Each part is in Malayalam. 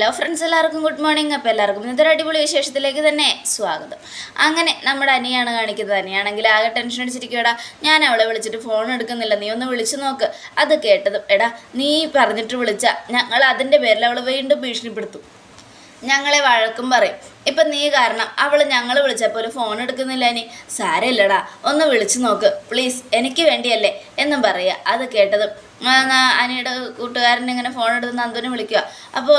ഹലോ ഫ്രണ്ട്സ് എല്ലാവർക്കും ഗുഡ് മോർണിംഗ് അപ്പോൾ എല്ലാവർക്കും ഇന്നത്തെ അടിപൊളി വിശേഷത്തിലേക്ക് തന്നെ സ്വാഗതം. അങ്ങനെ നമ്മുടെ അനിയാണ് കാണിക്കുന്നത്. അനിയാണെങ്കിൽ ആകെ ടെൻഷൻ അടിച്ചിരിക്കുവാടാ ഞാൻ അവളെ വിളിച്ചിട്ട് ഫോൺ എടുക്കുന്നില്ല. നീ ഒന്ന് വിളിച്ചു നോക്ക്. അത് കേട്ടതും എടാ നീ പറഞ്ഞിട്ട് വിളിച്ച ഞങ്ങൾ അതിന്റെ പേരിൽ അവൾ വീണ്ടും ഭീഷണിപ്പെടുത്തും. ഞങ്ങളെ വഴക്കും പറയും. ഇപ്പം നീ കാരണം അവൾ ഞങ്ങൾ വിളിച്ചപ്പോൾ ഒരു ഫോൺ എടുക്കുന്നില്ല ഇനി. സാരമില്ലടാ ഒന്ന് വിളിച്ചു നോക്ക്. പ്ലീസ് എനിക്ക് വേണ്ടിയല്ലേ എന്നും പറയുക. അത് കേട്ടതും അനിയുടെ കൂട്ടുകാരൻ ഇങ്ങനെ ഫോൺ എടുത്ത് നന്ദുവിനെ വിളിക്കുക. അപ്പോൾ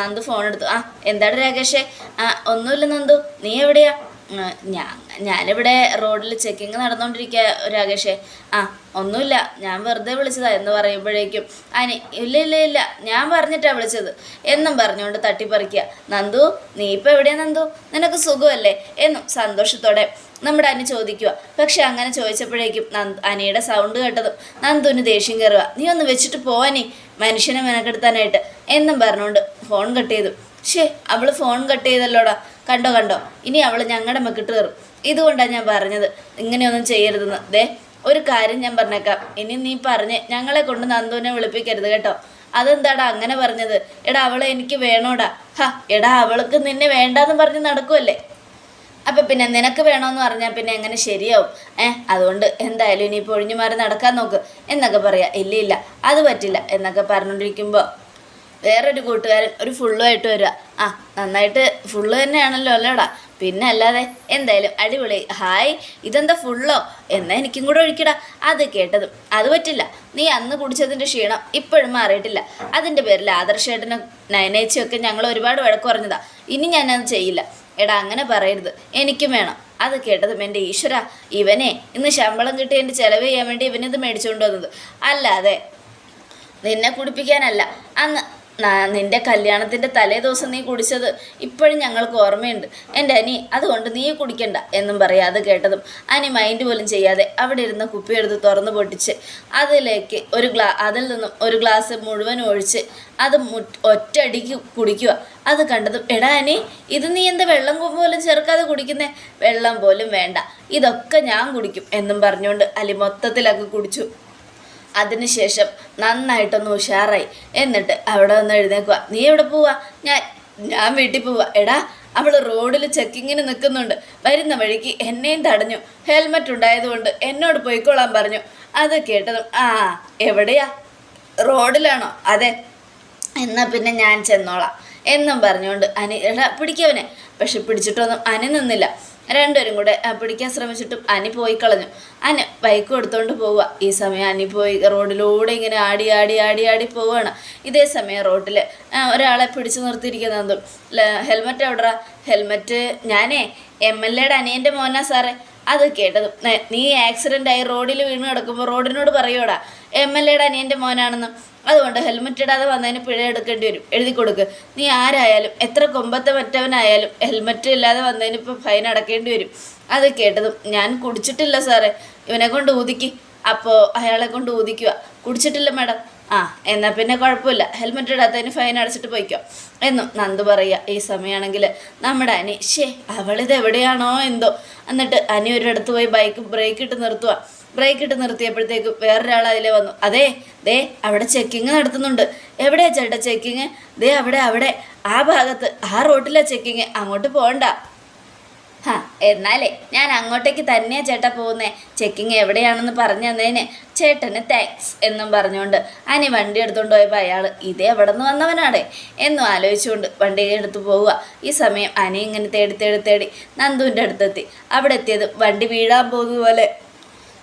നന്ദു ഫോൺ എടുത്തു. ആ എന്താണ് രാകേഷേ? ഒന്നുമില്ല നന്ദു നീ എവിടെയാ? ഞാൻ ഞാനിവിടെ റോഡിൽ ചെക്കിങ് നടന്നുകൊണ്ടിരിക്കുക രാകേഷേ. ആ ഒന്നുമില്ല ഞാൻ വെറുതെ വിളിച്ചതാ എന്ന് പറയുമ്പോഴേക്കും. അനി ഇല്ല ഇല്ല ഇല്ല ഞാൻ പറഞ്ഞിട്ടാണ് വിളിച്ചത്. എന്നും പറഞ്ഞുകൊണ്ട് തട്ടിപ്പറിക്കുക നന്ദു നീ ഇപ്പം എവിടെയാ നന്ദു? നിനക്ക് സുഖമല്ലേ? എന്നും സന്തോഷത്തോടെ നമ്മുടെ അനി ചോദിക്കുക പക്ഷെ അങ്ങനെ ചോദിച്ചപ്പോഴേക്കും നന്ദു അനിയുടെ സൗണ്ട് കേട്ടതും നന്ദുവിന് ദേഷ്യം കയറുക നീ ഒന്ന് വെച്ചിട്ട് പോവാനി മനുഷ്യനെ മെനക്കെടുത്താനായിട്ട്. എന്നും പറഞ്ഞുകൊണ്ട് ഫോൺ കട്ട് ചെയ്തു. ഷേ അവൾ ഫോൺ കട്ട് ചെയ്തല്ലോടാ. കണ്ടോ കണ്ടോ? ഇനി അവൾ ഞങ്ങളുടെ മെക്കിട്ട് കയറും. ഇതുകൊണ്ടാണ് ഞാൻ പറഞ്ഞത്. ഇങ്ങനെയൊന്നും ചെയ്യരുതെന്ന്. ദേ ഒരു കാര്യം ഞാൻ പറഞ്ഞേക്കാം. ഇനി നീ പറഞ്ഞ് ഞങ്ങളെ കൊണ്ട് നന്ദുവിനെ വിളിപ്പിക്കരുത് കേട്ടോ. അതെന്താടാ അങ്ങനെ പറഞ്ഞത്? എടാ അവളെ എനിക്ക് വേണോടാ. ഹാ എടാ അവൾക്ക് നിന്നെ വേണ്ടാന്ന് പറഞ്ഞ് നടക്കുമല്ലേ അപ്പം പിന്നെ നിനക്ക് വേണമെന്ന് പറഞ്ഞാൽ പിന്നെ എങ്ങനെ ശരിയാവും? ഏ അതുകൊണ്ട് എന്തായാലും ഇനി പൊഴിഞ്ഞു മാറി നടക്കാൻ നോക്ക്. എന്നൊക്കെ പറയാം. ഇല്ല ഇല്ല അത് പറ്റില്ല എന്നൊക്കെ പറഞ്ഞുകൊണ്ടിരിക്കുമ്പോൾ വേറൊരു കൂട്ടുകാരൻ ഒരു ഫുള്ളുമായിട്ട് വരിക. ആ നന്നായിട്ട് ഫുള്ള് തന്നെയാണല്ലോ അല്ലേടാ? പിന്നെ അല്ലാതെ എന്തായാലും അടിപൊളി. ഹായ് ഇതെന്താ ഫുള്ളോ? എന്നാ എനിക്കും കൂടെ ഒഴിക്കടാ. അത് കേട്ടതും. അത് പറ്റില്ല. നീ അന്ന് കുടിച്ചതിന്റെ ക്ഷീണം ഇപ്പോഴും മാറിയിട്ടില്ല. അതിന്റെ പേരിൽ ആദർശേട്ടനും നയനേച്ചിയൊക്കെ ഞങ്ങൾ ഒരുപാട് വഴക്ക് പറഞ്ഞതാ. ഇനി ഞാനത് ചെയ്യില്ല. എടാ അങ്ങനെ പറയരുത്. എനിക്കും വേണം. അത് കേട്ടതും എന്റെ ഈശ്വര. ഇവനെ ഇന്ന് ശമ്പളം കിട്ടി എന്റെ ചിലവ് ചെയ്യാൻ വേണ്ടി ഇവനിത് മേടിച്ചുകൊണ്ട് വന്നത്. അല്ലാതെ നിന്നെ കുടിപ്പിക്കാനല്ല. അന്ന് നിന്റെ കല്യാണത്തിന്റെ തലേ ദിവസം നീ കുടിച്ചത് ഇപ്പോഴും ഞങ്ങൾക്ക് ഓർമ്മയുണ്ട്. എന്റെ അനി അതുകൊണ്ട് നീ കുടിക്കണ്ട എന്നും പറയാതെ കേട്ടതും അനി മൈൻഡ് പോലും ചെയ്യാതെ അവിടെ ഇരുന്ന് കുപ്പിയെടുത്ത് തുറന്നു പൊട്ടിച്ച് അതിലേക്ക് ഒരു ഗ്ലാ അതിൽ നിന്നും ഒരു ഗ്ലാസ് മുഴുവൻ ഒഴിച്ച് അത് മു ഒറ്റയടിക്ക് കുടിക്കുക. അത് കണ്ടതും എടാ അനി ഇത് നീ എന്താ വെള്ളം പോലും ചേർക്കാതെ കുടിക്കുന്നേ? വെള്ളം പോലും വേണ്ട. ഇതൊക്കെ ഞാൻ കുടിക്കും എന്നും പറഞ്ഞുകൊണ്ട് അലി മൊത്തത്തിലൊക്കെ കുടിച്ചു. അതിനുശേഷം നന്നായിട്ടൊന്ന് ഉഷാറായി. എന്നിട്ട് അവിടെ ഒന്ന് എഴുന്നേക്കുക നീ എവിടെ പോവാ? ഞാൻ ഞാൻ വീട്ടിൽ പോവാ. എടാ അവൾ റോഡിൽ ചെക്കിങ്ങിന് നിൽക്കുന്നുണ്ട്. വരുന്ന വഴിക്ക് എന്നെയും തടഞ്ഞു. ഹെൽമറ്റ് ഉണ്ടായതുകൊണ്ട് എന്നോട് പോയിക്കോളാൻ പറഞ്ഞു. അത് കേട്ടതും ആ എവിടെയാ? റോഡിലാണോ? അതെ. എന്നാൽ പിന്നെ ഞാൻ ചെന്നോളാം. എന്നും പറഞ്ഞുകൊണ്ട് അനി എടാ പിടിക്കവനെ പക്ഷെ പിടിച്ചിട്ടൊന്നും അനി നിന്നില്ല. രണ്ടുപേരും കൂടെ പിടിക്കാൻ ശ്രമിച്ചിട്ടും അനി പോയി കളഞ്ഞു. അനി ബൈക്ക് എടുത്തുകൊണ്ട് പോവുക ഈ സമയം അനി പോയി റോഡിലൂടെ ഇങ്ങനെ ആടി ആടി ആടി ആടി പോവുകയാണ് ഇതേ സമയം റോട്ടിൽ ഒരാളെ പിടിച്ചു നിർത്തിയിരിക്കുന്നതും ഹെൽമെറ്റ് എവിടാ ഹെൽമെറ്റ് ഞാനേ എം എൽ എയുടെ അനിയന്റെ മോനാ സാറേ. അത് കേട്ടതും നീ ആക്സിഡന്റ് ആയി റോഡിൽ വീണ് കിടക്കുമ്പോൾ റോഡിനോട് പറയൂടാ എം എൽ എയുടെ അനിയന്റെ മോനാണെന്ന്. അതുകൊണ്ട് ഹെൽമെറ്റ് ഇടാതെ വന്നതിന് പിഴ എടുക്കേണ്ടി വരും. എഴുതി കൊടുക്ക്. നീ ആരായാലും എത്ര കൊമ്പത്തെ മറ്റവനായാലും ഹെൽമെറ്റ് ഇല്ലാതെ വന്നതിന് ഇപ്പോൾ ഫൈൻ അടക്കേണ്ടി വരും. അത് കേട്ടതും ഞാൻ കുടിച്ചിട്ടില്ല സാറേ. ഇവനെ കൊണ്ട് ഊതിക്ക്. അപ്പോൾ അയാളെ കൊണ്ട് ഊതിക്കുക കുടിച്ചിട്ടില്ല മാഡം. ആ എന്നാൽ പിന്നെ കുഴപ്പമില്ല. ഹെൽമെറ്റ് ഇടാത്തതിന് ഫൈൻ അടച്ചിട്ട് പോയിക്കോ. എന്നും നന്ദു പറയുക. ഈ സമയമാണെങ്കിൽ നമ്മുടെ അനി ഷേ അവളിത് എവിടെയാണോ എന്തോ. എന്നിട്ട് അനി ഒരിടത്ത് പോയി ബൈക്ക് ബ്രേക്ക് ഇട്ട് നിർത്തുക ബ്രേക്ക് ഇട്ട് നിർത്തിയപ്പോഴത്തേക്ക് വേറൊരാൾ അതിലെ വന്നു. അതെ ദേ അവിടെ ചെക്കിങ് നടത്തുന്നുണ്ട്. എവിടെയാ ചേട്ടാ ചെക്കിങ് ദേ അവിടെ അവിടെ. ആ ഭാഗത്ത് ആ റോട്ടിലാ ചെക്കിങ് അങ്ങോട്ട് പോകണ്ട. ഹാ എന്നാലേ ഞാൻ അങ്ങോട്ടേക്ക് തന്നെയാ ചേട്ടാ പോകുന്നേ. ചെക്കിങ് എവിടെയാണെന്ന് പറഞ്ഞു തന്നതിന് ചേട്ടന് താങ്ക്സ് എന്നും പറഞ്ഞുകൊണ്ട് അനി വണ്ടി എടുത്തുകൊണ്ട് പോയപ്പോൾ അയാൾ ഇതേ എവിടെ നിന്ന് വന്നവനാടെ എന്നും ആലോചിച്ചുകൊണ്ട് വണ്ടി എടുത്ത് പോവുക. ഈ സമയം അനി ഇങ്ങനെ തേടി തേടി തേടി നന്ദുവിന്റെ അടുത്തെത്തി. അവിടെ എത്തിയത് വണ്ടി വീഴാൻ പോകുന്ന പോലെ.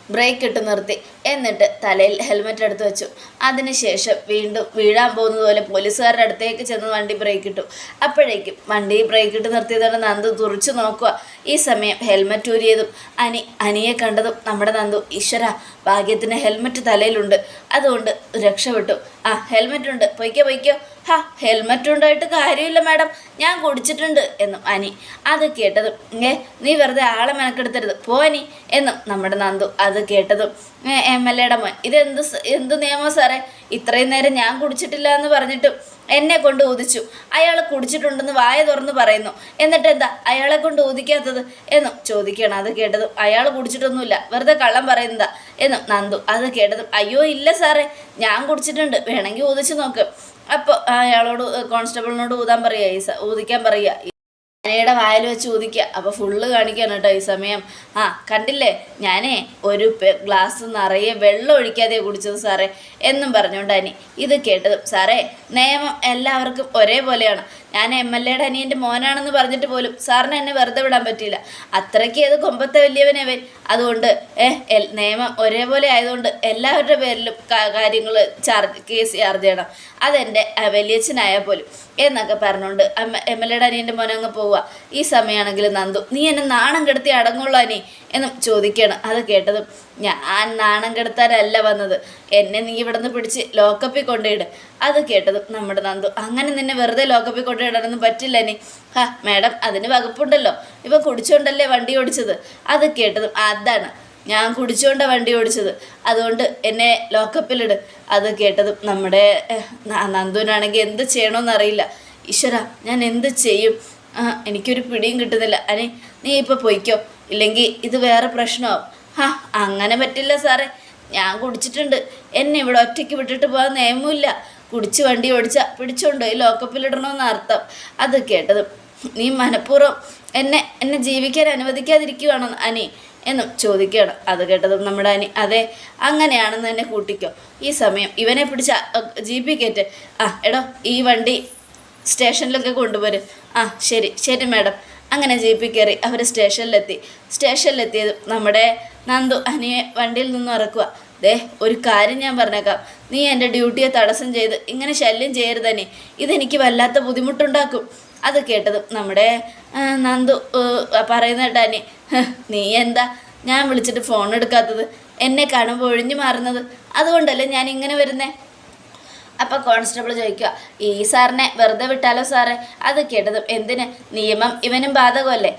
ബ്രേക്ക് ഇട്ട് നിർത്തി. എന്നിട്ട് തലയിൽ ഹെൽമെറ്റ് എടുത്ത് വെച്ചു. അതിനുശേഷം വീണ്ടും വീഴാൻ പോകുന്നത് പോലെ പോലീസുകാരുടെ അടുത്തേക്ക് ചെന്ന് വണ്ടി ബ്രേക്ക് ഇട്ടു. അപ്പോഴേക്കും വണ്ടി ബ്രേക്ക് ഇട്ട് നിർത്തിയതോടെ നന്ദു തുറച്ചു നോക്കുക. ഈ സമയം ഹെൽമെറ്റ് ഊരിയതും അനി അനിയെ കണ്ടതും നമ്മുടെ നന്ദു ഈശ്വര ഭാഗ്യത്തിന് ഹെൽമെറ്റ് തലയിലുണ്ട്. അതുകൊണ്ട് രക്ഷപ്പെട്ടു. ആ ഹെൽമെറ്റ് ഉണ്ട്. പൊയ്ക്കോ പൊയ്ക്കോ. ഹാ ഹെൽമെറ്റ് ഉണ്ടായിട്ട് കാര്യമില്ല മാഡം. ഞാൻ കുടിച്ചിട്ടുണ്ട് എന്നും അനി. അത് കേട്ടതും ഏ നീ വെറുതെ ആളെ മെനക്കെടുത്തരുത്. പോ അനി. എന്നും നമ്മുടെ നന്ദു അത് കേട്ടതും എം എൽ എയുടെ മോൻ ഇതെന്ത് എന്ത് നിയമം സാറേ? ഇത്രയും നേരം ഞാൻ കുടിച്ചിട്ടില്ല എന്ന് പറഞ്ഞിട്ട് എന്നെ കൊണ്ട് ഊതിച്ചു. അയാൾ കുടിച്ചിട്ടുണ്ടെന്ന് വായ തുറന്ന് പറയുന്നു. എന്നിട്ട് എന്താ അയാളെ കൊണ്ട് ഊതിക്കാത്തത്? എന്നും ചോദിക്കണം അത് കേട്ടതും അയാൾ കുടിച്ചിട്ടൊന്നുമില്ല. വെറുതെ കള്ളം പറയുന്നതാ. എന്നും നന്ദു അത് കേട്ടതും അയ്യോ ഇല്ല സാറേ. ഞാൻ കുടിച്ചിട്ടുണ്ട്. വേണമെങ്കിൽ ഊതിച്ചു നോക്ക്. അപ്പോൾ അയാളോട് കോൺസ്റ്റബിളിനോട് ഊതാൻ പറയുക ഈ സ- ഊതിക്കാൻ പറയുക. അനയുടെ വായിൽ വെച്ച് ഊതിക്കുക അപ്പോൾ ഫുള്ള് കാണിക്കാണ് കേട്ടോ ഈ സമയം. ആ കണ്ടില്ലേ? ഞാനേ ഒരു ഗ്ലാസ് നിറയെ വെള്ളം ഒഴിക്കാതെ കുടിച്ചത് സാറേ. എന്നും പറഞ്ഞുകൊണ്ട് അനി ഇത് കേട്ടതും. സാറേ നിയമം എല്ലാവർക്കും ഒരേപോലെയാണ്. ഞാൻ എം എൽ എയുടെ അനിയന്റെ മോനാണെന്ന് പറഞ്ഞിട്ട് പോലും സാറിന് എന്നെ വെറുതെ വിടാൻ പറ്റിയില്ല. അത്രയ്ക്ക് ഏത് കൊമ്പത്തെ വലിയവനവൻ അതുകൊണ്ട് ഏഹ് നിയമം ഒരേപോലെ ആയതുകൊണ്ട് എല്ലാവരുടെ പേരിലും കാര്യങ്ങൾ ചാർജ് കേസ് ചാർജ് ചെയ്യണം. അതെന്റെ വലിയച്ഛനായാൽ പോലും. എന്നൊക്കെ പറഞ്ഞുകൊണ്ട് എം എൽ എയുടെ അനിയന്റെ മോനങ്ങ് അങ്ങ് പോവുക. ഈ സമയമാണെങ്കിൽ നന്ദു നീ എന്നെ നാണം കെടുത്തി അടങ്ങുള്ളൂ അനി എന്നും ചോദിക്കുകയാണ്. അത് കേട്ടതും ഞാൻ നാണം കെടുത്താനല്ല വന്നത്. എന്നെ നീ ഇവിടെ നിന്ന് പിടിച്ച് ലോക്കപ്പിൽ കൊണ്ടുപോയിട് അത് കേട്ടതും നമ്മുടെ നന്ദു അങ്ങനെ നിന്നെ വെറുതെ ലോക്കപ്പിൽ കൊണ്ടുപോയിടാനൊന്നും പറ്റില്ല നീ ഹാ മാഡം അതിന് വകുപ്പുണ്ടല്ലോ. ഇവ കുടിച്ചുകൊണ്ടല്ലേ വണ്ടി ഓടിച്ചത്? അത് കേട്ടതും അതാണ്. ഞാൻ കുടിച്ചുകൊണ്ടാണ് വണ്ടി ഓടിച്ചത്. അതുകൊണ്ട് എന്നെ ലോക്കപ്പിലിട്. അത് കേട്ടതും നമ്മുടെ നന്ദുവിനാണെങ്കിൽ എന്ത് ചെയ്യണമെന്നറിയില്ല ഈശ്വര ഞാൻ എന്ത് ചെയ്യും? ആ എനിക്കൊരു പിടിയും കിട്ടുന്നില്ല. അനെ നീ ഇപ്പോൾ പൊയ്ക്കോ. ഇല്ലെങ്കിൽ ഇത് വേറെ പ്രശ്നമാവും. ഹാ അങ്ങനെ പറ്റില്ല സാറേ. ഞാൻ കുടിച്ചിട്ടുണ്ട്. എന്നെ ഇവിടെ ഒറ്റയ്ക്ക് വിട്ടിട്ട് പോകാൻ നിയമമില്ല. കുടിച്ച് വണ്ടി ഓടിച്ചാൽ പിടിച്ചോണ്ടോ ഈ ലോക്കപ്പിലിടണമെന്ന് അർത്ഥം. അത് കേട്ടതും നീ മനഃപൂർവം എന്നെ എന്നെ ജീവിക്കാൻ അനുവദിക്കാതിരിക്കുവാണോ അനി എന്നും ചോദിക്കുകയാണ്. അത് കേട്ടതും നമ്മുടെ അനി അതെ അങ്ങനെയാണെന്ന് തന്നെ കൂട്ടിക്കോ. ഈ സമയം ഇവനെ പിടിച്ച ജീപ്പിൽ കയറ്റ്. ആ എടോ ഈ വണ്ടി സ്റ്റേഷനിലൊക്കെ കൊണ്ടുവരും. ആ ശരി ശരി മാഡം. അങ്ങനെ ജീപ്പിൽ കയറി അവർ സ്റ്റേഷനിലെത്തി. സ്റ്റേഷനിലെത്തിയത് നമ്മുടെ നന്ദു അനിയെ വണ്ടിയിൽ നിന്നും ഇറക്കുക. ദേ ഒരു കാര്യം ഞാൻ പറഞ്ഞേക്കാം. നീ എന്റെ ഡ്യൂട്ടിയെ തടസ്സം ചെയ്ത് ഇങ്ങനെ ശല്യം ചെയ്യരുതനി ഇതെനിക്ക് വല്ലാത്ത ബുദ്ധിമുട്ടുണ്ടാക്കും. അത് കേട്ടത് നമ്മുടെ നന്ദു പറയുന്ന കേട്ടാ അനി. നീ എന്താ? ഞാൻ വിളിച്ചിട്ട് ഫോൺ എടുക്കാത്തത്? എന്നെ കാണുമ്പോൾ ഒഴിഞ്ഞു മാറുന്നത്? അതുകൊണ്ടല്ലേ ഞാൻ ഇങ്ങനെ വരുന്നേ? അപ്പം കോൺസ്റ്റബിൾ ചോദിക്കുക ഈ സാറിനെ വെറുതെ വിട്ടാലോ സാറേ? അത് കേട്ടതും എന്തിന്? നിയമം ഇവനും ബാധകമല്ലേ?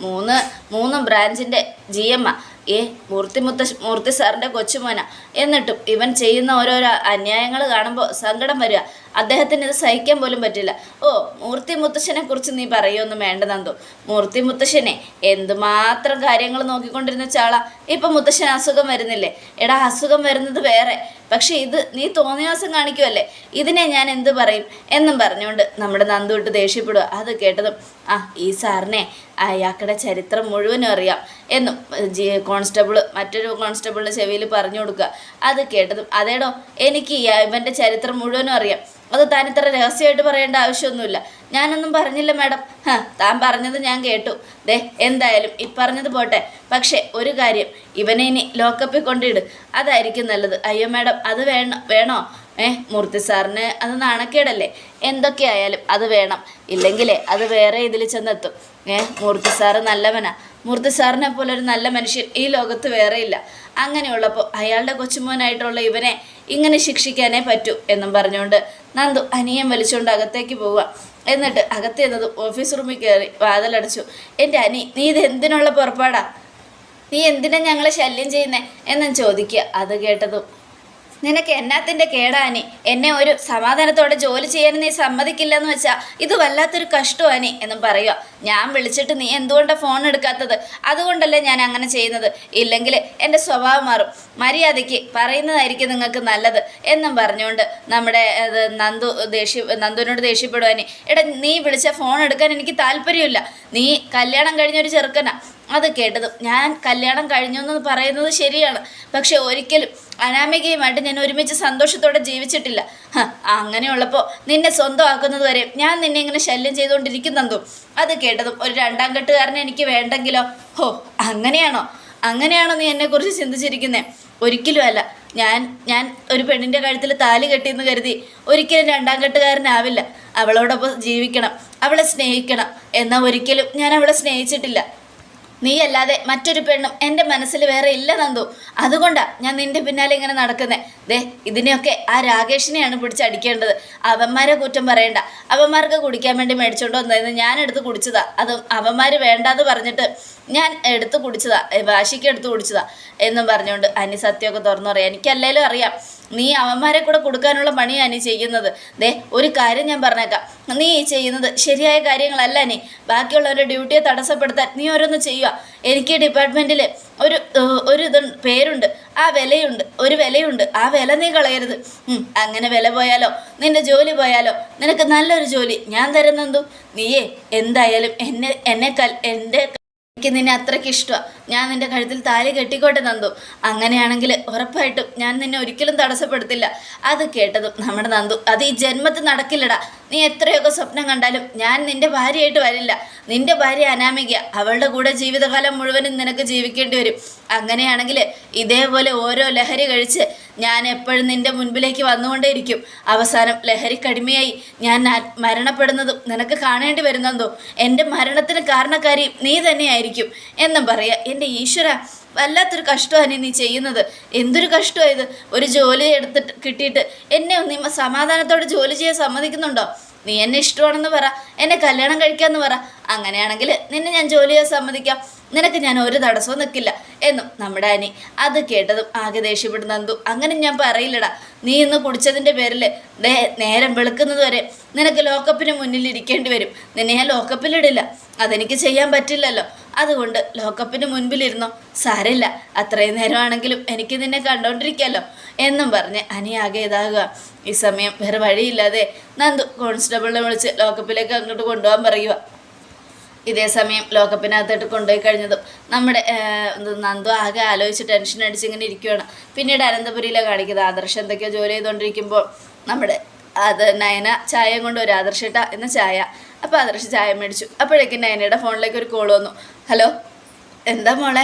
മൂന്ന് മൂന്നും ബ്രാഞ്ചിന്റെ ജി എം ആ. ഏ മൂർത്തി മുത്ത മൂർത്തി സാറിന്റെ കൊച്ചുമോന. എന്നിട്ടും ഇവൻ ചെയ്യുന്ന ഓരോരോ അന്യായങ്ങൾ കാണുമ്പോൾ സങ്കടം വരിക. അദ്ദേഹത്തിന് ഇത് സഹിക്കാൻ പോലും പറ്റില്ല. ഓ മൂർത്തി മുത്തശ്ശനെ കുറിച്ച് നീ പറയുമൊന്നും വേണ്ട നന്ദു. മൂർത്തി മുത്തശ്ശനെ എന്തുമാത്രം കാര്യങ്ങൾ നോക്കിക്കൊണ്ടിരുന്ന ചാള. ഇപ്പം മുത്തശ്ശൻ അസുഖം വരുന്നില്ലേ? എടാ അസുഖം വരുന്നത് വേറെ. പക്ഷെ ഇത് നീ തോന്നിയാസം കാണിക്കുമല്ലേ ഇതിനെ ഞാൻ എന്ത് പറയും? എന്നും പറഞ്ഞുകൊണ്ട് നമ്മുടെ നന്ദു ഇട്ട് ദേഷ്യപ്പെടുക അത് കേട്ടതും ആ ഈ സാറിനെ അയാളുടെ ചരിത്രം മുഴുവനും അറിയാം എന്നും ജി കോൺസ്റ്റബിൾ മറ്റൊരു കോൺസ്റ്റബിളിന്റെ ചെവിയിൽ പറഞ്ഞു കൊടുക്കുക. അത് കേട്ടതും അതേടോ എനിക്ക് ഇവന്റെ ചരിത്രം മുഴുവനും അറിയാം. അത് താൻ ഇത്ര രഹസ്യമായിട്ട് പറയേണ്ട ആവശ്യമൊന്നുമില്ല. ഞാനൊന്നും പറഞ്ഞില്ല മാഡം. ഹാ താൻ പറഞ്ഞത് ഞാൻ കേട്ടു. ദേ എന്തായാലും ഈ പറഞ്ഞത് പോട്ടെ. പക്ഷേ ഒരു കാര്യം ഇവനെ ഇനി ലോക്കപ്പിൽ കൊണ്ടിട്. അതായിരിക്കും നല്ലത്. അയ്യോ മാഡം അത് വേണം വേണോ? ഏ മൂർത്തി സാറിന് അത് നാണക്കേടല്ലേ? എന്തൊക്കെയായാലും അത് വേണം. ഇല്ലെങ്കിലേ അത് വേറെ ഇതിൽ ചെന്നെത്തും. ഏ മൂർത്തി സാറ് നല്ലവനാ. മൂർത്തി സാറിനെ പോലെ ഒരു നല്ല മനുഷ്യൻ ഈ ലോകത്ത് വേറെയില്ല അങ്ങനെയുള്ളപ്പോൾ അയാളുടെ കൊച്ചുമോനായിട്ടുള്ള ഇവനെ ഇങ്ങനെ ശിക്ഷിക്കാനേ പറ്റൂ എന്നും പറഞ്ഞുകൊണ്ട് നന്ദു അനിയൻ വലിച്ചുകൊണ്ട് അകത്തേക്ക് പോവുക. എന്നിട്ട് അകത്ത് ചെന്നത് ഓഫീസ് റൂമിൽ കയറി വാതിലടച്ചു. എന്റെ അനി നീ ഇത് എന്തിനുള്ള പുറപ്പാടാ? നീ എന്തിനാ ഞങ്ങളെ ശല്യം ചെയ്യുന്നേ? എന്നും ചോദിക്കുക. അത് കേട്ടതും നിനക്ക് എന്നാത്തിന്റെ കേടാനി എന്നെ ഒരു സമാധാനത്തോടെ ജോലി ചെയ്യാൻ നീ സമ്മതിക്കില്ലെന്ന് വെച്ചാൽ ഇത് വല്ലാത്തൊരു കഷ്ടമാനി എന്നും പറയുക. ഞാൻ വിളിച്ചിട്ട് നീ എന്തുകൊണ്ടാണ് ഫോൺ എടുക്കാത്തത്? അതുകൊണ്ടല്ലേ ഞാൻ അങ്ങനെ ചെയ്യുന്നത്. ഇല്ലെങ്കിൽ എന്റെ സ്വഭാവം മാറും. മര്യാദയ്ക്ക് പറയുന്നതായിരിക്കും നിങ്ങൾക്ക് നല്ലത് എന്നും പറഞ്ഞുകൊണ്ട് നമ്മുടെ നന്ദു ദേഷ്യ നന്ദുവിനോട് ദേഷ്യപ്പെടുവാനി എടാ നീ വിളിച്ച ഫോൺ എടുക്കാൻ എനിക്ക് താല്പര്യമില്ല. നീ കല്യാണം കഴിഞ്ഞൊരു ചെറുക്കനാ. അത് കേട്ടത്. ഞാൻ കല്യാണം കഴിഞ്ഞു എന്ന് പറയുന്നത് ശരിയാണ്. പക്ഷെ ഒരിക്കലും അനാമികയുമായിട്ട് ഞാൻ ഒരുമിച്ച് സന്തോഷത്തോടെ ജീവിച്ചിട്ടില്ല. അങ്ങനെയുള്ളപ്പോൾ നിന്നെ സ്വന്തമാക്കുന്നത് വരെ ഞാൻ നിന്നെ ഇങ്ങനെ ശല്യം ചെയ്തുകൊണ്ടിരിക്കുന്നതും അത് കേട്ടതും ഒരു രണ്ടാം കെട്ടുകാരനെ എനിക്ക് വേണ്ടെങ്കിലോ? ഹോ അങ്ങനെയാണോ? അങ്ങനെയാണോ നീ എന്നെക്കുറിച്ച് ചിന്തിച്ചിരിക്കുന്നത് ഒരിക്കലും അല്ല. ഞാൻ ഞാൻ ഒരു പെണ്ണിന്റെ കഴുത്തിൽ താലി കെട്ടിയെന്ന് കരുതി ഒരിക്കലും രണ്ടാം കെട്ടുകാരനാവില്ല. അവളോടൊപ്പം ജീവിക്കണം. അവളെ സ്നേഹിക്കണം. എന്നാൽ ഒരിക്കലും ഞാൻ അവളെ സ്നേഹിച്ചിട്ടില്ല. നീ അല്ലാതെ മറ്റൊരു പെണ്ണും എന്റെ മനസ്സിൽ വേറെ ഇല്ല നന്ദു. അതുകൊണ്ടാണ് ഞാൻ നിന്റെ പിന്നാലെ ഇങ്ങനെ നടക്കുന്നത് ദേ ഇതിനെയൊക്കെ ആ രാകേഷിനെയാണ് പിടിച്ചടിക്കേണ്ടത് അവന്മാരെ കുറ്റം പറയണ്ട. അവന്മാർക്ക് കുടിക്കാൻ വേണ്ടി മേടിച്ചോണ്ട് വന്നതെന്ന് ഞാൻ എടുത്ത് കുടിച്ചതാ. അത് അവന്മാർ വേണ്ടാന്ന് പറഞ്ഞിട്ട് ഞാൻ എടുത്ത് കുടിച്ചതാ. വാശിക്ക് എടുത്ത് കുടിച്ചതാ എന്നും പറഞ്ഞുകൊണ്ട് അനി സത്യമൊക്കെ തുറന്നു പറയാം എനിക്കല്ലേലും അറിയാം. നീ അവന്മാരെ കൂടെ കൊടുക്കാനുള്ള പണിയാണ് നീ ചെയ്യുന്നത്. ദേ ഒരു കാര്യം ഞാൻ പറഞ്ഞേക്കാം. നീ ചെയ്യുന്നത് ശരിയായ കാര്യങ്ങളല്ല നീ. ബാക്കിയുള്ളവരുടെ ഡ്യൂട്ടിയെ തടസ്സപ്പെടുത്താൻ നീ ഓരോന്ന് ചെയ്യുക. എനിക്ക് ഡിപ്പാർട്ട്മെന്റിൽ ഒരു ഒരു ഇത് പേരുണ്ട്. ആ വിലയുണ്ട്. ഒരു വിലയുണ്ട്. ആ വില നീ കളയരുത്. അങ്ങനെ വില പോയാലോ? നിന്റെ ജോലി പോയാലോ? നിനക്ക് നല്ലൊരു ജോലി. ഞാൻ തരുന്നെന്തു? നീയേ എന്തായാലും എന്നെ എന്നെ കൽ എന്റെ എനിക്ക് നിന്നെ അത്രയ്ക്ക് ഇഷ്ടമാണ് ഞാൻ നിന്റെ കഴുത്തിൽ താലി കെട്ടിക്കോട്ടെ നന്ദു. അങ്ങനെയാണെങ്കിൽ ഉറപ്പായിട്ടും ഞാൻ നിന്നെ ഒരിക്കലും തടസ്സപ്പെടുത്തില്ല. അത് കേട്ടതും നമ്മുടെ നന്ദു അത് ഈ ജന്മത്തിൽ നടക്കില്ലടാ. നീ എത്രയൊക്കെ സ്വപ്നം കണ്ടാലും ഞാൻ നിന്റെ ഭാര്യയായിട്ട് വരില്ല. നിന്റെ ഭാര്യ അനാമിക അവളുടെ കൂടെ ജീവിതകാലം മുഴുവനും നിനക്ക് ജീവിക്കേണ്ടി വരും. അങ്ങനെയാണെങ്കിൽ ഇതേപോലെ ഓരോ ലഹരി കഴിച്ച് ഞാൻ എപ്പോഴും നിന്റെ മുൻപിലേക്ക് വന്നുകൊണ്ടേയിരിക്കും. അവസാനം ലഹരിക്കടിമയായി ഞാൻ മരണപ്പെടുന്നതും നിനക്ക് കാണേണ്ടി വരുന്നതോ എന്റെ മരണത്തിന് കാരണക്കാരി നീ തന്നെയായിരിക്കും എന്നും പറയുക എന്റെ ഈശ്വര വല്ലാത്തൊരു കഷ്ടമാണ് നീ ചെയ്യുന്നത്. എന്തൊരു കഷ്ടമായത് ഒരു ജോലി എടുത്തിട്ട് കിട്ടിയിട്ട് എന്നെ ഒന്ന് സമാധാനത്തോടെ ജോലി ചെയ്യാൻ സമ്മതിക്കുന്നുണ്ടോ? നീ എന്നെ ഇഷ്ടമാണെന്ന് പറ എന്നെ കല്യാണം കഴിക്കാമെന്ന് പറ. അങ്ങനെയാണെങ്കിൽ നിന്നെ ഞാൻ ജോലി ചെയ്യാൻ സമ്മതിക്കാം. നിനക്ക് ഞാൻ ഒരു തടസ്സവും നിൽക്കില്ല. എന്നും നമ്മുടെ അനി അത് കേട്ടതും ആകെ ദേഷ്യപ്പെടുന്ന നന്ദു അങ്ങനെ ഞാൻ പറയില്ലടാ. നീ ഇന്ന് കുടിച്ചതിന്റെ പേരിൽ ദേ നേരം വെളുക്കുന്നത് വരെ നിനക്ക് ലോക്കപ്പിന് മുന്നിൽ ഇരിക്കേണ്ടി വരും. നിന്നെ ഞാൻ ലോക്കപ്പിലിടില്ല അതെനിക്ക് ചെയ്യാൻ പറ്റില്ലല്ലോ. അതുകൊണ്ട് ലോക്കപ്പിന് മുൻപിലിരുന്നോ? സാരമില്ല. അത്രയും നേരമാണെങ്കിലും എനിക്ക് നിന്നെ കണ്ടോണ്ടിരിക്കാമല്ലോ എന്നും പറഞ്ഞ് അനി ആകെ ഇതാകുക. ഈ സമയം വേറെ വഴിയില്ലാതെ നന്ദു കോൺസ്റ്റബിളിനെ വിളിച്ച് ലോക്കപ്പിലേക്ക് അങ്ങോട്ട് കൊണ്ടുപോകാൻ പറയുക. ഇതേ സമയം ലോകകപ്പിനകത്തോട്ട് കൊണ്ടുപോയി കഴിഞ്ഞതും നമ്മുടെ നന്ദു ആകെ ആലോചിച്ച് ടെൻഷൻ അടിച്ച് ഇങ്ങനെ ഇരിക്കുകയാണ് പിന്നീട് അനന്തപുരിയിലെ കാണിക്കുന്നത് ആദർശ് എന്തൊക്കെയോ ജോലി ചെയ്തുകൊണ്ടിരിക്കുമ്പോൾ നമ്മുടെ അത് നയന ചായയും കൊണ്ട് ഒരു ആദർശിട്ട എന്ന ചായ. അപ്പോൾ ആദർശ് ചായ മേടിച്ചു. അപ്പോഴേക്കും നയനയുടെ ഫോണിലേക്ക് ഒരു കോൾ വന്നു. ഹലോ? എന്താ മോളെ?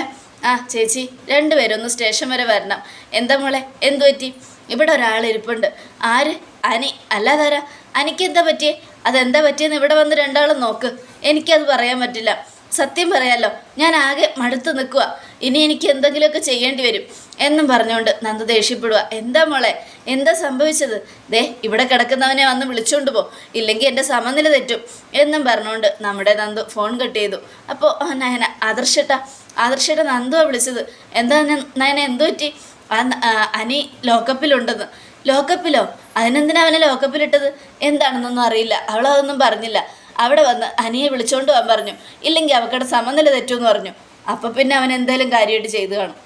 ആ ചേച്ചി രണ്ടുപേരും ഒന്ന് സ്റ്റേഷൻ വരെ വരണം. എന്താ മോളെ? എന്തു പറ്റി? ഇവിടെ ഒരാൾ ഇരിപ്പുണ്ട്. ആര്? അനി. അല്ലാതാരാ? അനിക്ക് എന്താ പറ്റിയേ? അതെന്താ പറ്റിയെന്ന് ഇവിടെ വന്ന് രണ്ടാളും നോക്ക്. എനിക്കത് പറയാൻ പറ്റില്ല. സത്യം പറയാലോ ഞാൻ ആകെ മടുത്ത് നിൽക്കുക ഇനി എനിക്ക് എന്തെങ്കിലുമൊക്കെ ചെയ്യേണ്ടി വരും എന്നും പറഞ്ഞുകൊണ്ട് നന്ദ ദേഷ്യപ്പെടുക എന്താ മോളെ എന്താ സംഭവിച്ചത്? ദേ ഇവിടെ കിടക്കുന്നവനെ വന്ന് വിളിച്ചുകൊണ്ട് പോ. ഇല്ലെങ്കിൽ എന്റെ സമനില തെറ്റും എന്നും പറഞ്ഞുകൊണ്ട് നമ്മുടെ നന്ദു ഫോൺ കട്ട് ചെയ്തു. അപ്പോൾ നയന ആദർശട്ട ആദർശട്ട നന്ദുവാ വിളിച്ചത്. എന്താ നയന എന്തു പറ്റി? അനി ലോക്കപ്പിലുണ്ടെന്ന്. ലോക്കപ്പിലോ? അതിനെന്തിനാ അവനെ ലോക്കപ്പിലിട്ടത്? എന്താണെന്നൊന്നും അറിയില്ല. അവളതൊന്നും പറഞ്ഞില്ല. അവിടെ വന്ന് അനിയെ വിളിച്ചോണ്ട് പോകാൻ പറഞ്ഞു. ഇല്ലെങ്കിൽ അവക്കടെ സമനില തെറ്റുമെന്ന് പറഞ്ഞു. അപ്പം പിന്നെ അവൻ എന്തായാലും കാര്യമായിട്ട് ചെയ്തു കാണും.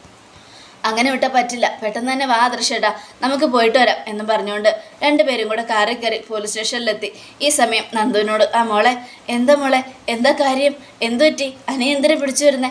അങ്ങനെ വിട്ടാൽ പറ്റില്ല. പെട്ടെന്ന് തന്നെ വാ ദൃശ്യട്ടാ നമുക്ക് പോയിട്ട് വരാം എന്ന് പറഞ്ഞുകൊണ്ട് രണ്ടുപേരും കൂടെ കാറിൽ കയറി പോലീസ് സ്റ്റേഷനിലെത്തി. ഈ സമയം നന്ദുവിനോട് ആ മോളെ എന്താ മോളെ എന്താ കാര്യം? എന്തു പറ്റി അനി എന്തിനെ പിടിച്ചു വരുന്നേ?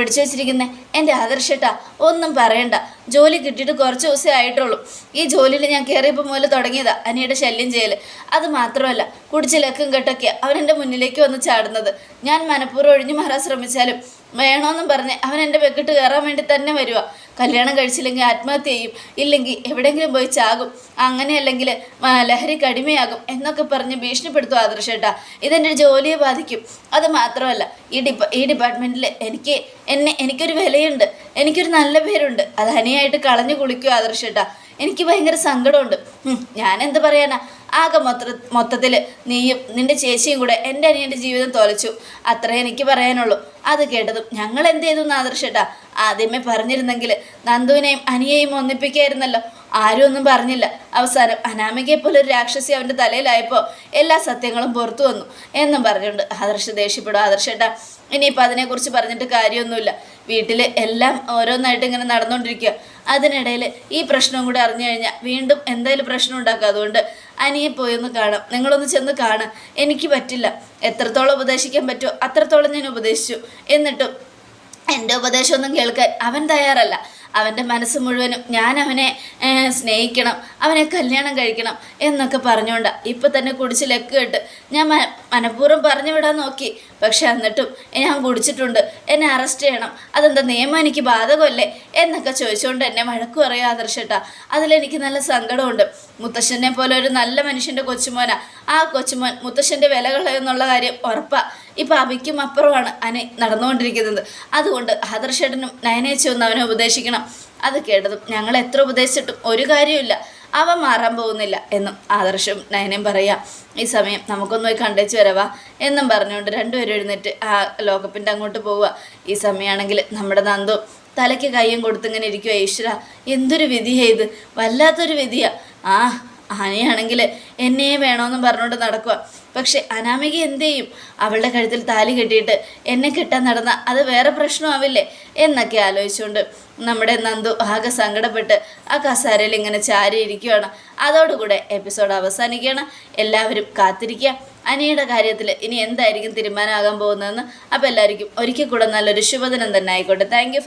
പിടിച്ചു വെച്ചിരിക്കുന്നത് എന്റെ ആദർശട്ടാ ഒന്നും പറയണ്ട. ജോലി കിട്ടിയിട്ട് കുറച്ച് ദിവസമേ ആയിട്ടുള്ളൂ. ഈ ജോലിയിൽ ഞാൻ കയറിയപ്പോൾ മുതൽ തുടങ്ങിയതാ അനിയുടെ ശല്യം ചെയ്യൽ അത് മാത്രമല്ല കുടിച്ചിലക്കും കെട്ടൊക്കെയാണ് അവനെന്റെ മുന്നിലേക്ക് വന്ന് ചാടുന്നത്. ഞാൻ മനഃപൂർവം ഒഴിഞ്ഞു മാറാൻ ശ്രമിച്ചാലും വേണമെന്നും പറഞ്ഞ് അവൻ എന്റെ വെക്കിട്ട് കയറാൻ വേണ്ടി തന്നെ വരിക കല്യാണം കഴിച്ചില്ലെങ്കിൽ ആത്മഹത്യ ചെയ്യും. ഇല്ലെങ്കിൽ എവിടെയെങ്കിലും പോയി ചാകും. അങ്ങനെയല്ലെങ്കിൽ ലഹരിക്ക് അടിമയാകും എന്നൊക്കെ പറഞ്ഞ് ഭീഷണിപ്പെടുത്തും ആദർശേട്ടാ. ഇതെന്റെ ജോലിയെ ബാധിക്കും. അത് മാത്രമല്ല ഈ ഡിപ്പ ഈ ഡിപ്പാർട്ട്മെന്റിൽ എനിക്ക് എന്നെ എനിക്കൊരു വിലയുണ്ട്. എനിക്കൊരു നല്ല പേരുണ്ട്. അത് അനിയായിട്ട് കളഞ്ഞു കുളിക്കും ആദർശേട്ടാ. എനിക്ക് ഭയങ്കര സങ്കടമുണ്ട്. ഞാൻ എന്ത് പറയാനാ? ആകെ മൊത്ത മൊത്തത്തിൽ നീയും നിന്റെ ചേച്ചിയും കൂടെ എന്റെ അനിയന്റെ ജീവിതം തോലച്ചു. അത്രേ എനിക്ക് പറയാനുള്ളൂ. അത് കേട്ടതും ഞങ്ങൾ എന്ത് ചെയ്തു നാദർഷേട്ടാ ആദ്യമേ പറഞ്ഞിരുന്നെങ്കിൽ നന്ദുവിനെയും അനിയെയും ഒന്നിപ്പിക്കായിരുന്നല്ലോ. ആരും ഒന്നും പറഞ്ഞില്ല. അവസാനം അനാമികയെ പോലെ ഒരു രാക്ഷസി അവന്റെ തലയിലായപ്പോൾ എല്ലാ സത്യങ്ങളും പുറത്തു വന്നു എന്നും പറഞ്ഞുകൊണ്ട് ആദർശ ദേഷ്യപ്പെടും. ആദർശേട്ടാ ഇനിയിപ്പോൾ അതിനെക്കുറിച്ച് പറഞ്ഞിട്ട് കാര്യമൊന്നുമില്ല. വീട്ടിൽ എല്ലാം ഓരോന്നായിട്ട് ഇങ്ങനെ നടന്നുകൊണ്ടിരിക്കുക അതിനിടയിൽ ഈ പ്രശ്നവും കൂടി അറിഞ്ഞു കഴിഞ്ഞാൽ വീണ്ടും എന്തായാലും പ്രശ്നം ഉണ്ടാക്കുക അതുകൊണ്ട് അനിയെ പോയി ഒന്ന് കാണാം. നിങ്ങളൊന്ന് ചെന്ന് കാണാം. എനിക്ക് പറ്റില്ല. എത്രത്തോളം ഉപദേശിക്കാൻ പറ്റുമോ അത്രത്തോളം ഞാൻ ഉപദേശിച്ചു. എന്നിട്ടും എന്റെ ഉപദേശമൊന്നും കേൾക്കാൻ അവൻ തയ്യാറല്ല. അവന്റെ മനസ്സ് മുഴുവനും ഞാൻ അവനെ സ്നേഹിക്കണം അവനെ കല്യാണം കഴിക്കണം എന്നൊക്കെ പറഞ്ഞുകൊണ്ട് ഇപ്പം തന്നെ കുടിച്ച് ലക്ക് കെട്ട്. ഞാൻ മനഃപൂർവം പറഞ്ഞു വിടാൻ നോക്കി. പക്ഷെ എന്നിട്ടും ഞാൻ കുടിച്ചിട്ടുണ്ട്. എന്നെ അറസ്റ്റ് ചെയ്യണം. അതെന്താ നിയമം? എനിക്ക് ബാധകമല്ലേ? എന്നൊക്കെ ചോദിച്ചുകൊണ്ട് എന്നെ വഴക്കു പറയുക ആദർശട്ടാ. അതിലെനിക്ക് നല്ല സങ്കടമുണ്ട്. മുത്തശ്ശനെ പോലെ ഒരു നല്ല മനുഷ്യന്റെ കൊച്ചുമോനാ. ആ കൊച്ചുമോൻ മുത്തശ്ശന്റെ വില കളയെന്നുള്ള കാര്യം ഉറപ്പാ. ഇപ്പം അവയ്ക്കും അപ്പുറമാണ് അനെ നടന്നുകൊണ്ടിരിക്കുന്നത്. അതുകൊണ്ട് ആദർശേട്ടനും നയനേച്ചൊന്ന് അവനെ ഉപദേശിക്കണം. അത് കേട്ടതും ഞങ്ങൾ എത്ര ഉപദേശിച്ചിട്ടും ഒരു കാര്യമില്ല അവ മാറാൻ പോകുന്നില്ല എന്നും ആദർശം നയനം പറയാ ഈ സമയം നമുക്കൊന്ന് പോയി കണ്ടേച്ച് വരവാ എന്നും പറഞ്ഞുകൊണ്ട് രണ്ടുപേരും എഴുന്നേറ്റ് ആ ലോകപ്പിന്റെ അങ്ങോട്ട് പോവുക. ഈ സമയമാണെങ്കിൽ നമ്മുടെ നന്ദു തലയ്ക്ക് കയ്യും കൊടുത്തിങ്ങനെ ഇരിക്കുക ഈശ്വര. എന്തൊരു വിധിയാ ഇത്? വല്ലാത്തൊരു വിധിയാ. ആ ആനയാണെങ്കിൽ എന്നെ വേണമെന്നും പറഞ്ഞുകൊണ്ട് നടക്കുക പക്ഷെ അനാമിക എന്ത് ചെയ്യും? അവളുടെ കഴുത്തിൽ താലി കെട്ടിയിട്ട് എന്നെ കെട്ടാൻ നടന്ന അത് വേറെ പ്രശ്നമാവില്ലേ? എന്നൊക്കെ ആലോചിച്ചുകൊണ്ട് നമ്മുടെ നന്ദു ആകെ സങ്കടപ്പെട്ട് ആ കസാരയിൽ ഇങ്ങനെ ചാരി ഇരിക്കുകയാണ് അതോടുകൂടെ എപ്പിസോഡ് അവസാനിക്കുകയാണ്. എല്ലാവരും കാത്തിരിക്കുക. അനിയുടെ കാര്യത്തിൽ ഇനി എന്തായിരിക്കും തീരുമാനമാകാൻ പോകുന്നതെന്ന് അപ്പോൾ എല്ലാവർക്കും ഒരിക്കൽ കൂടെ നല്ലൊരു ശുഭദിനം തന്നെ ആയിക്കോട്ടെ. Thank you